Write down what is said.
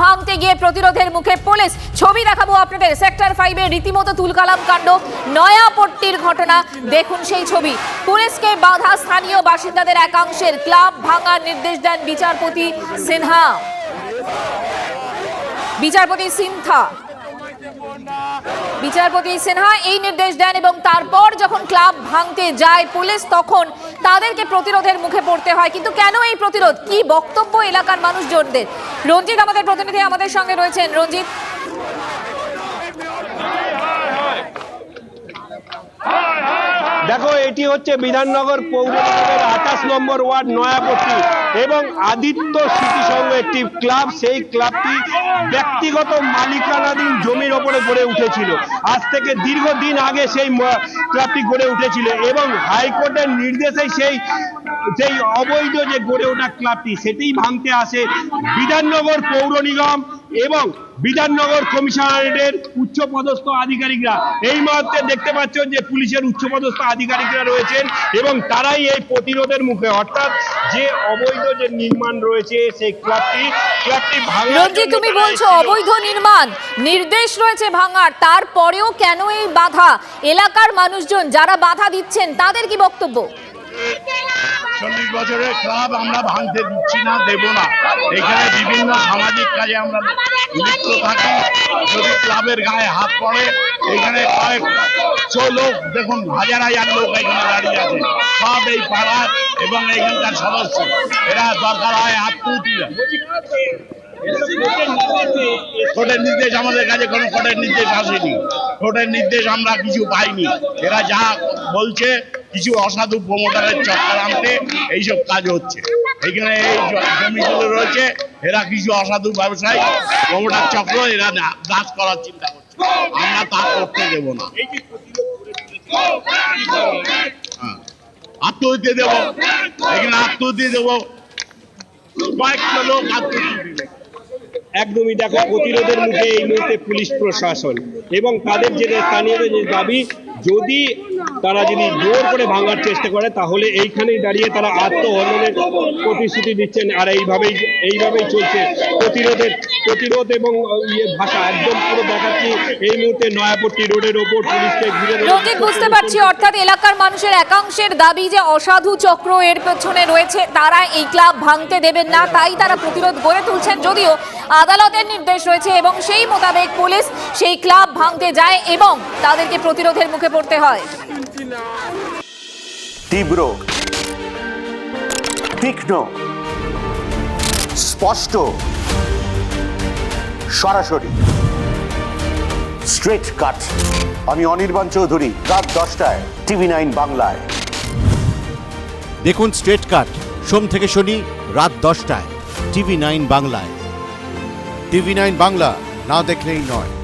ভাঙতে গিয়ে প্রতিরোধের মুখে পুলিশ। ছবি দেখাবো আপনাদের। সেক্টর ফাইভে রীতিমতো তুলকালাম কাণ্ড। নয়াপট্টির ঘটনা। দেখুন সেই ছবি। পুলিশকে বাধা স্থানীয় বাসিন্দাদের একাংশের ক্লাব ভাঙার নির্দেশ দেন বিচারপতি সিনহা। বিচারপতি সিনথা বিচারপতি সিনহা এই নির্দেশ দেন এবং তারপর যখন ক্লাব ভাঙতে যায় পুলিশ, তখন তাদেরকে প্রতিরোধের মুখে পড়তে হয়। কিন্তু কেন এই প্রতিরোধ? কি বক্তব্য এলাকার মানুষজনদের? রঞ্জিত আমাদের প্রতিনিধি আমাদের সঙ্গে রয়েছেন। রঞ্জিত দেখো, এটি হচ্ছে বিধাননগর পৌর নিগমের আঠাশ নম্বর ওয়ার্ড নয়াপট্টি এবং আদিত্য স্মৃতি সংঘ একটি ক্লাব। সেই ক্লাবটি ব্যক্তিগত মালিকানাধীন জমির ওপরে গড়ে উঠেছিল। আজ থেকে দীর্ঘদিন আগে সেই ক্লাবটি গড়ে উঠেছিল এবং হাইকোর্টের নির্দেশে সেই সেই অবৈধ যে গড়ে ওঠা ক্লাবটি, সেটিই ভাঙতে আসে। বিধাননগর পৌর নিগম এবং বিধাননগর কমিশনারেটের উচ্চপদস্থ আধিকারিকরা। এই মুহূর্তে দেখতে পাচ্ছ যে পুলিশের উচ্চপদস্থ আধিকারিকরা রয়েছেন এবং তারাই এই প্রতিরোধের মুখে। অর্থাৎ যে অবৈধ যে নির্মাণ রয়েছে সেই ক্লাবটি ক্লাবটি ভাঙার তুমি বলছো অবৈধ নির্মাণ নির্দেশ রয়েছে ভাঙার তারপরেও কেন এই বাধা? এলাকার মানুষজন যারা বাধা দিচ্ছেন তাদের কি বক্তব্য? চল্লিশ বছরের ক্লাব আমরা ভাঙতে দিচ্ছি না, দেব না। এখানে বিভিন্ন সামাজিক কাজে আমরা লিপ্ত থাকি, যদি ক্লাবের গায়ে হাত পড়ে, এখানে কয়েকশো লোক, দেখুন, হাজার হাজার লোক এখানে দাঁড়িয়ে আছে। সব এই পাড়ার এবং এখানকার সদস্য। এরা দরকার হয় হাত তুলতে কোর্টের নির্দেশ আমাদের কাছে, কোনো কোর্টের নির্দেশ আসেনি। কোর্টের নির্দেশ আমরা কিছু পাইনি। এরা যা বলছে কিছু অসাধু প্রমোটারের চক্রান্তে এইসব কাজ হচ্ছে। এখানে এই জমিগুলো রয়েছে, এরা কিছু অসাধু ব্যবসায়ী, প্রমোটার চক্র, এরা নাশ করার চিন্তা করছে। আমরা তা করতে দেব না। হ্যাঁ। আত্মহত্যা দেবো। এখানে আত্মহত্যা দেবো। কয়েকটা লোক আত্মহত্যা একদমই দেখো, প্রতিরোধের মুখে এই মুহূর্তে পুলিশ প্রশাসন এবং তাদের যে স্থানীয়দের যে দাবি, যদি তারা যদি জোর করে ভাঙার চেষ্টা করে, তাহলে এইখানেই দাঁড়িয়ে তারা আত্মহননের প্রতিশ্রুতি দিচ্ছেন আর এইভাবেই এইভাবেই চলছে। প্রতিরোধের, প্রতিরোধ এবং ইয়ে ভাষা একদম পুরো দেখাচ্ছি। এই মুহূর্তে নয়াপট্টি রোডের ওপর পুলিশকে ঘিরে বুঝতে পারছি, অর্থাৎ এলাকার মানুষের একাংশের দাবি যে অসাধু চক্র এর পেছনে রয়েছে, তারা এই ক্লাব ভাঙতে দেবেন না, তাই তারা প্রতিরোধ গড়ে তুলছেন। যদিও আদালতের নির্দেশ রয়েছে এবং সেই মোতাবেক পুলিশ সেই ক্লাব ভাঙতে যায় এবং তাদেরকে প্রতিরোধের মুখে পড়তে হয়। তীব্র তীক্ষ্ণ স্পষ্ট সরাসরি। Straight cut. আমি অনির্বাণ চৌধুরী রাত দশটায় টিভি নাইন বাংলায়। দেখুন স্ট্রেট কাট সোম থেকে শনি রাত দশটায় টিভি নাইন বাংলায়। টিভি নাইন বাংলা না দেখলেই নয়।